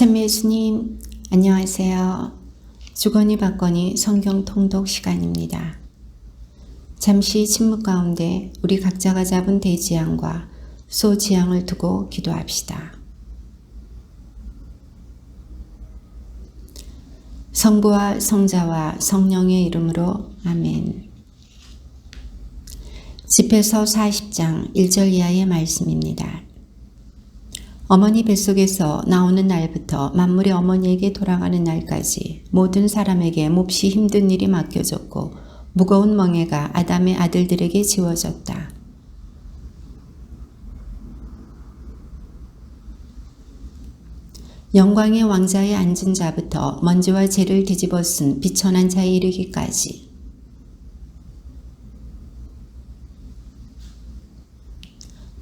찬미 예수님, 안녕하세요. 주거니 받거니 성경 통독 시간입니다. 잠시 침묵 가운데 우리 각자가 잡은 대지향과 소지향을 두고 기도합시다. 성부와 성자와 성령의 이름으로 아멘. 집에서 40장 1절 이하의 말씀입니다. 어머니 뱃속에서 나오는 날부터 만물의 어머니에게 돌아가는 날까지 모든 사람에게 몹시 힘든 일이 맡겨졌고 무거운 멍에가 아담의 아들들에게 지워졌다. 영광의 왕자에 앉은 자부터 먼지와 재를 뒤집어 쓴 비천한 자에 이르기까지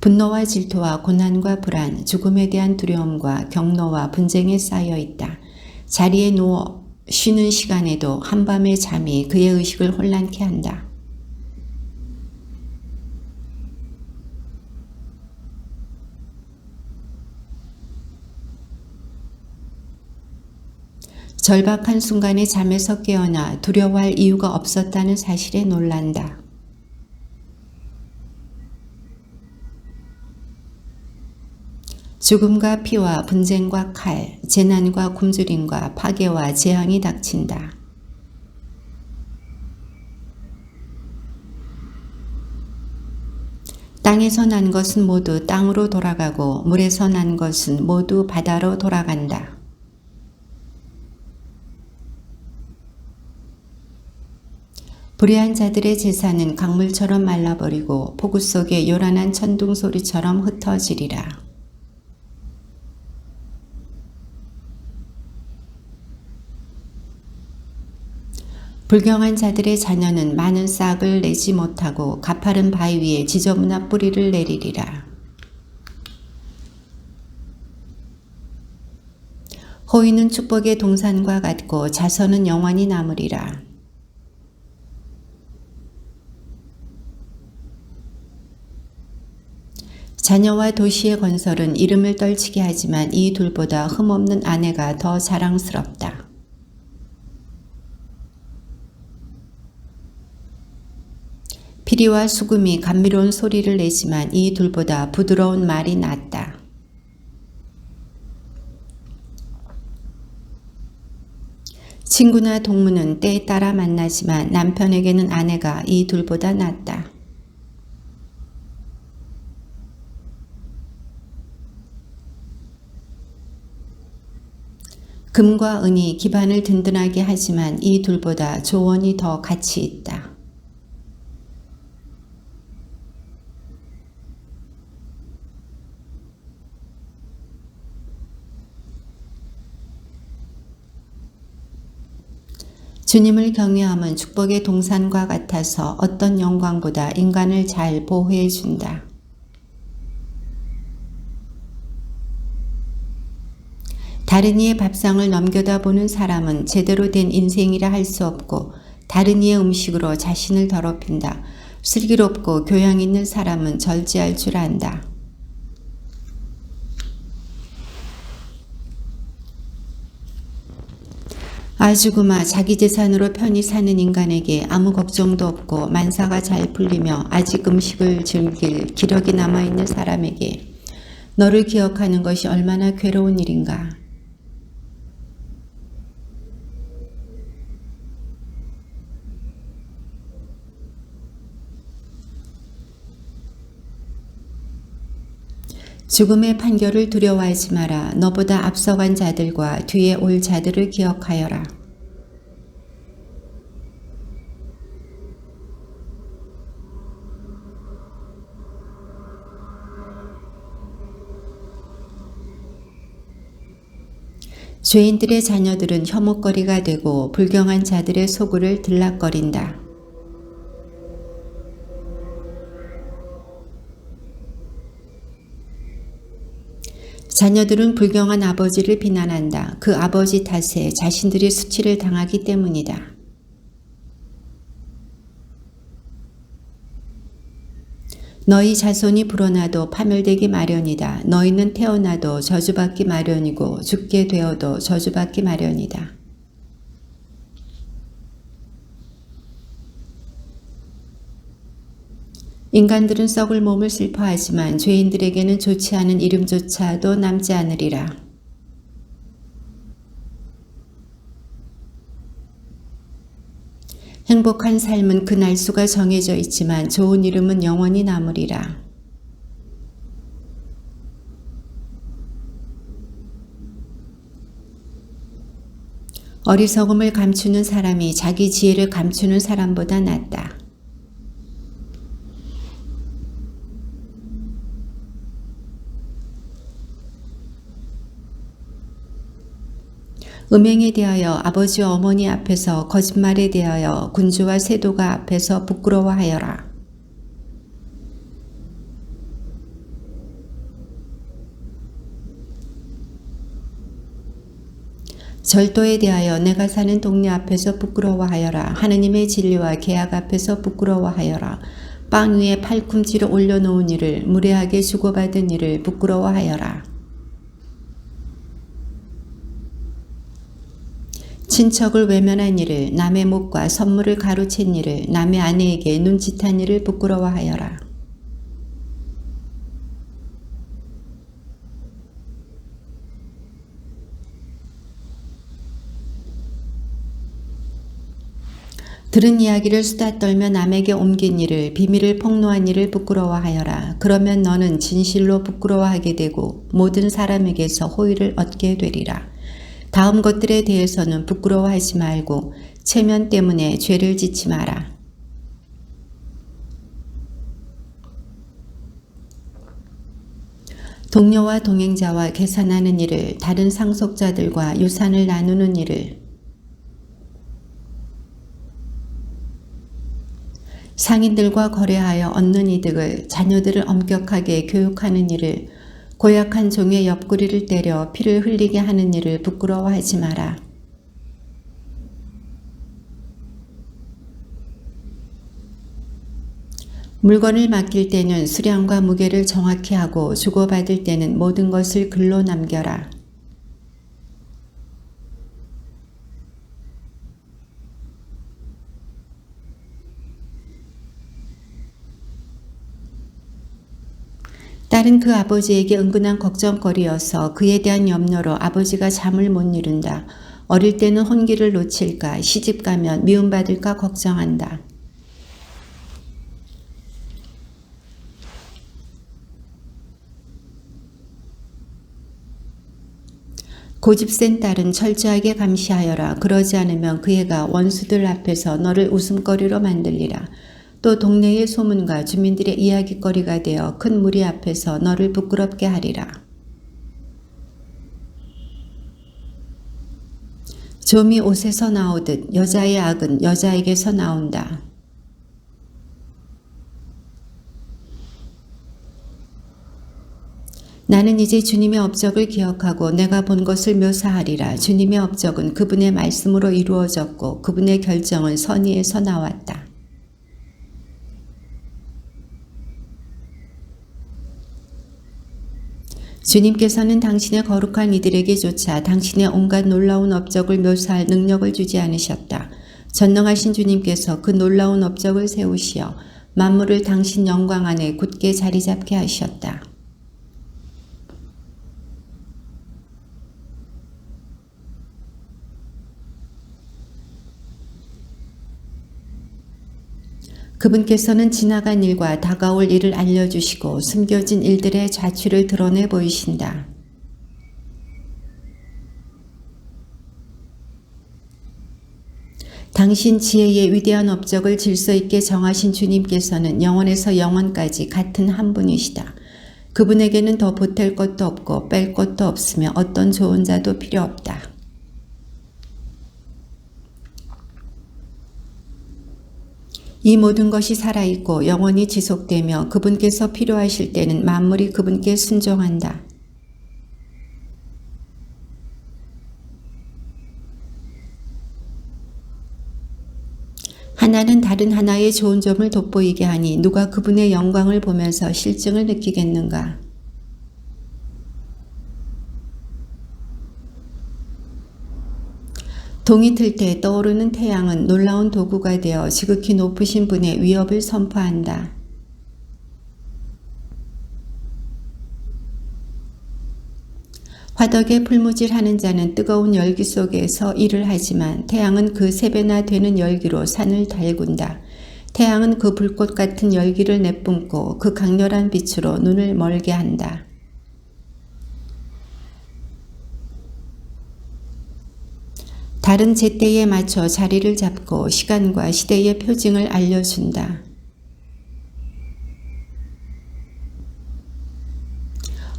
분노와 질투와 고난과 불안, 죽음에 대한 두려움과 경로와 분쟁에 쌓여 있다. 자리에 누워 쉬는 시간에도 한밤의 잠이 그의 의식을 혼란케 한다. 절박한 순간에 잠에서 깨어나 두려워할 이유가 없었다는 사실에 놀란다. 죽음과 피와 분쟁과 칼, 재난과 굶주림과 파괴와 재앙이 닥친다. 땅에서 난 것은 모두 땅으로 돌아가고 물에서 난 것은 모두 바다로 돌아간다. 불의한 자들의 재산은 강물처럼 말라버리고 폭우 속에 요란한 천둥 소리처럼 흩어지리라. 불경한 자들의 자녀는 많은 싹을 내지 못하고 가파른 바위 위에 지저분한 뿌리를 내리리라. 호의는 축복의 동산과 같고 자선은 영원히 남으리라. 자녀와 도시의 건설은 이름을 떨치게 하지만 이 둘보다 흠없는 아내가 더 자랑스럽다. 피리와 수금이 감미로운 소리를 내지만 이 둘보다 부드러운 말이 낫다. 친구나 동무는 때에 따라 만나지만 남편에게는 아내가 이 둘보다 낫다. 금과 은이 기반을 든든하게 하지만 이 둘보다 조언이 더 가치 있다. 주님을 경외함은 축복의 동산과 같아서 어떤 영광보다 인간을 잘 보호해 준다. 다른 이의 밥상을 넘겨다 보는 사람은 제대로 된 인생이라 할 수 없고 다른 이의 음식으로 자신을 더럽힌다. 슬기롭고 교양 있는 사람은 절제할 줄 안다. 아주구마 자기 재산으로 편히 사는 인간에게 아무 걱정도 없고 만사가 잘 풀리며 아직 음식을 즐길 기력이 남아있는 사람에게 너를 기억하는 것이 얼마나 괴로운 일인가. 죽음의 판결을 두려워하지 마라. 너보다 앞서간 자들과 뒤에 올 자들을 기억하여라. 죄인들의 자녀들은 혐오거리가 되고 불경한 자들의 소굴을 들락거린다. 자녀들은 불경한 아버지를 비난한다. 그 아버지 탓에 자신들이 수치를 당하기 때문이다. 너희 자손이 불어나도 파멸되기 마련이다. 너희는 태어나도 저주받기 마련이고 죽게 되어도 저주받기 마련이다. 인간들은 썩을 몸을 슬퍼하지만 죄인들에게는 좋지 않은 이름조차도 남지 않으리라. 행복한 삶은 그 날수가 정해져 있지만 좋은 이름은 영원히 남으리라. 어리석음을 감추는 사람이 자기 지혜를 감추는 사람보다 낫다. 음행에 대하여 아버지와 어머니 앞에서 거짓말에 대하여 군주와 세도가 앞에서 부끄러워하여라. 절도에 대하여 내가 사는 동네 앞에서 부끄러워하여라. 하느님의 진리와 계약 앞에서 부끄러워하여라. 빵 위에 팔꿈치를 올려놓은 일을 무례하게 주고받은 일을 부끄러워하여라. 친척을 외면한 일을 남의 목과 선물을 가로챈 일을 남의 아내에게 눈짓한 일을 부끄러워하여라. 들은 이야기를 수다 떨며 남에게 옮긴 일을 비밀을 폭로한 일을 부끄러워하여라. 그러면 너는 진실로 부끄러워하게 되고 모든 사람에게서 호의를 얻게 되리라. 다음 것들에 대해서는 부끄러워하지 말고 체면 때문에 죄를 짓지 마라. 동료와 동행자와 계산하는 일을 다른 상속자들과 유산을 나누는 일을 상인들과 거래하여 얻는 이득을 자녀들을 엄격하게 교육하는 일을 고약한 종의 옆구리를 때려 피를 흘리게 하는 일을 부끄러워하지 마라. 물건을 맡길 때는 수량과 무게를 정확히 하고 주고받을 때는 모든 것을 글로 남겨라. 딸은 그 아버지에게 은근한 걱정거리여서 그에 대한 염려로 아버지가 잠을 못 이룬다. 어릴 때는 혼기를 놓칠까, 시집 가면 미움받을까 걱정한다. 고집센 딸은 철저하게 감시하여라. 그러지 않으면 그 애가 원수들 앞에서 너를 웃음거리로 만들리라. 또 동네의 소문과 주민들의 이야기거리가 되어 큰 무리 앞에서 너를 부끄럽게 하리라. 좀이 옷에서 나오듯 여자의 악은 여자에게서 나온다. 나는 이제 주님의 업적을 기억하고 내가 본 것을 묘사하리라. 주님의 업적은 그분의 말씀으로 이루어졌고 그분의 결정은 선의에서 나왔다. 주님께서는 당신의 거룩한 이들에게조차 당신의 온갖 놀라운 업적을 묘사할 능력을 주지 않으셨다. 전능하신 주님께서 그 놀라운 업적을 세우시어 만물을 당신 영광 안에 굳게 자리 잡게 하셨다. 그분께서는 지나간 일과 다가올 일을 알려주시고 숨겨진 일들의 자취를 드러내 보이신다. 당신 지혜의 위대한 업적을 질서 있게 정하신 주님께서는 영원에서 영원까지 같은 한 분이시다. 그분에게는 더 보탤 것도 없고 뺄 것도 없으며 어떤 좋은 자도 필요 없다. 이 모든 것이 살아있고 영원히 지속되며 그분께서 필요하실 때는 만물이 그분께 순종한다. 하나는 다른 하나의 좋은 점을 돋보이게 하니 누가 그분의 영광을 보면서 실증을 느끼겠는가? 동이 틀 때 떠오르는 태양은 놀라운 도구가 되어 지극히 높으신 분의 위협을 선포한다. 화덕에 풀무질하는 자는 뜨거운 열기 속에서 일을 하지만 태양은 그 세 배나 되는 열기로 산을 달군다. 태양은 그 불꽃 같은 열기를 내뿜고 그 강렬한 빛으로 눈을 멀게 한다. 다른 제때에 맞춰 자리를 잡고 시간과 시대의 표징을 알려준다.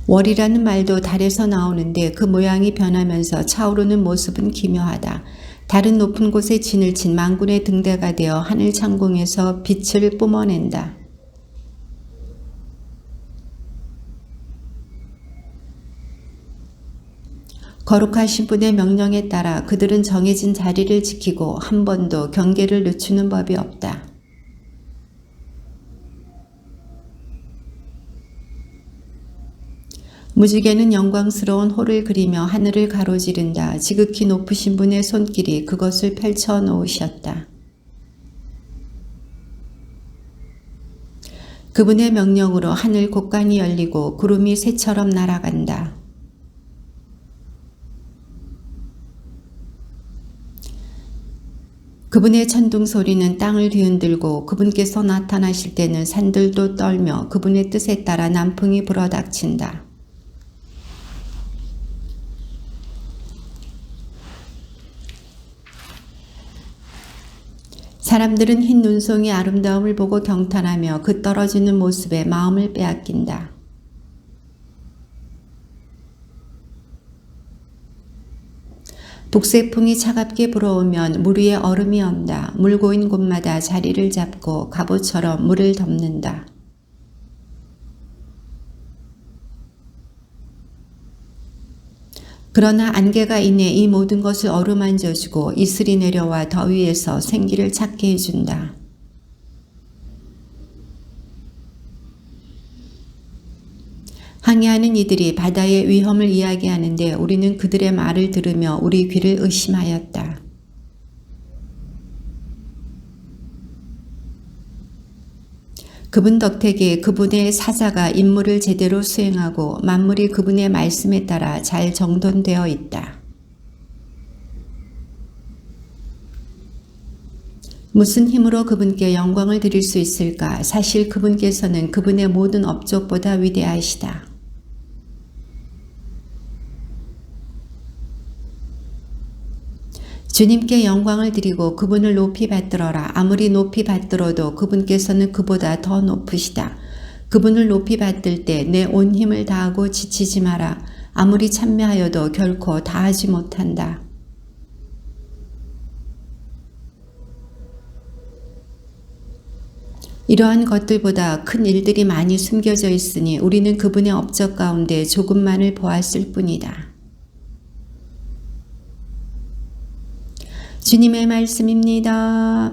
월이라는 말도 달에서 나오는데 그 모양이 변하면서 차오르는 모습은 기묘하다. 다른 높은 곳에 진을 친 망군의 등대가 되어 하늘 창공에서 빛을 뿜어낸다. 거룩하신 분의 명령에 따라 그들은 정해진 자리를 지키고 한 번도 경계를 늦추는 법이 없다. 무지개는 영광스러운 호를 그리며 하늘을 가로지른다. 지극히 높으신 분의 손길이 그것을 펼쳐 놓으셨다. 그분의 명령으로 하늘 곳간이 열리고 구름이 새처럼 날아간다. 그분의 천둥 소리는 땅을 뒤흔들고 그분께서 나타나실 때는 산들도 떨며 그분의 뜻에 따라 남풍이 불어닥친다. 사람들은 흰 눈송이 아름다움을 보고 경탄하며 그 떨어지는 모습에 마음을 빼앗긴다. 북새풍이 차갑게 불어오면 물 위에 얼음이 온다. 물 고인 곳마다 자리를 잡고 갑옷처럼 물을 덮는다. 그러나 안개가 인해 이 모든 것을 어루만져주고 이슬이 내려와 더위에서 생기를 찾게 해준다. 항해하는 이들이 바다의 위험을 이야기하는데 우리는 그들의 말을 들으며 우리 귀를 의심하였다. 그분 덕택에 그분의 사자가 임무를 제대로 수행하고 만물이 그분의 말씀에 따라 잘 정돈되어 있다. 무슨 힘으로 그분께 영광을 드릴 수 있을까? 사실 그분께서는 그분의 모든 업적보다 위대하시다. 주님께 영광을 드리고 그분을 높이 받들어라. 아무리 높이 받들어도 그분께서는 그보다 더 높으시다. 그분을 높이 받들 때 내 온 힘을 다하고 지치지 마라. 아무리 참여하여도 결코 다하지 못한다. 이러한 것들보다 큰 일들이 많이 숨겨져 있으니 우리는 그분의 업적 가운데 조금만을 보았을 뿐이다. 주님의 말씀입니다.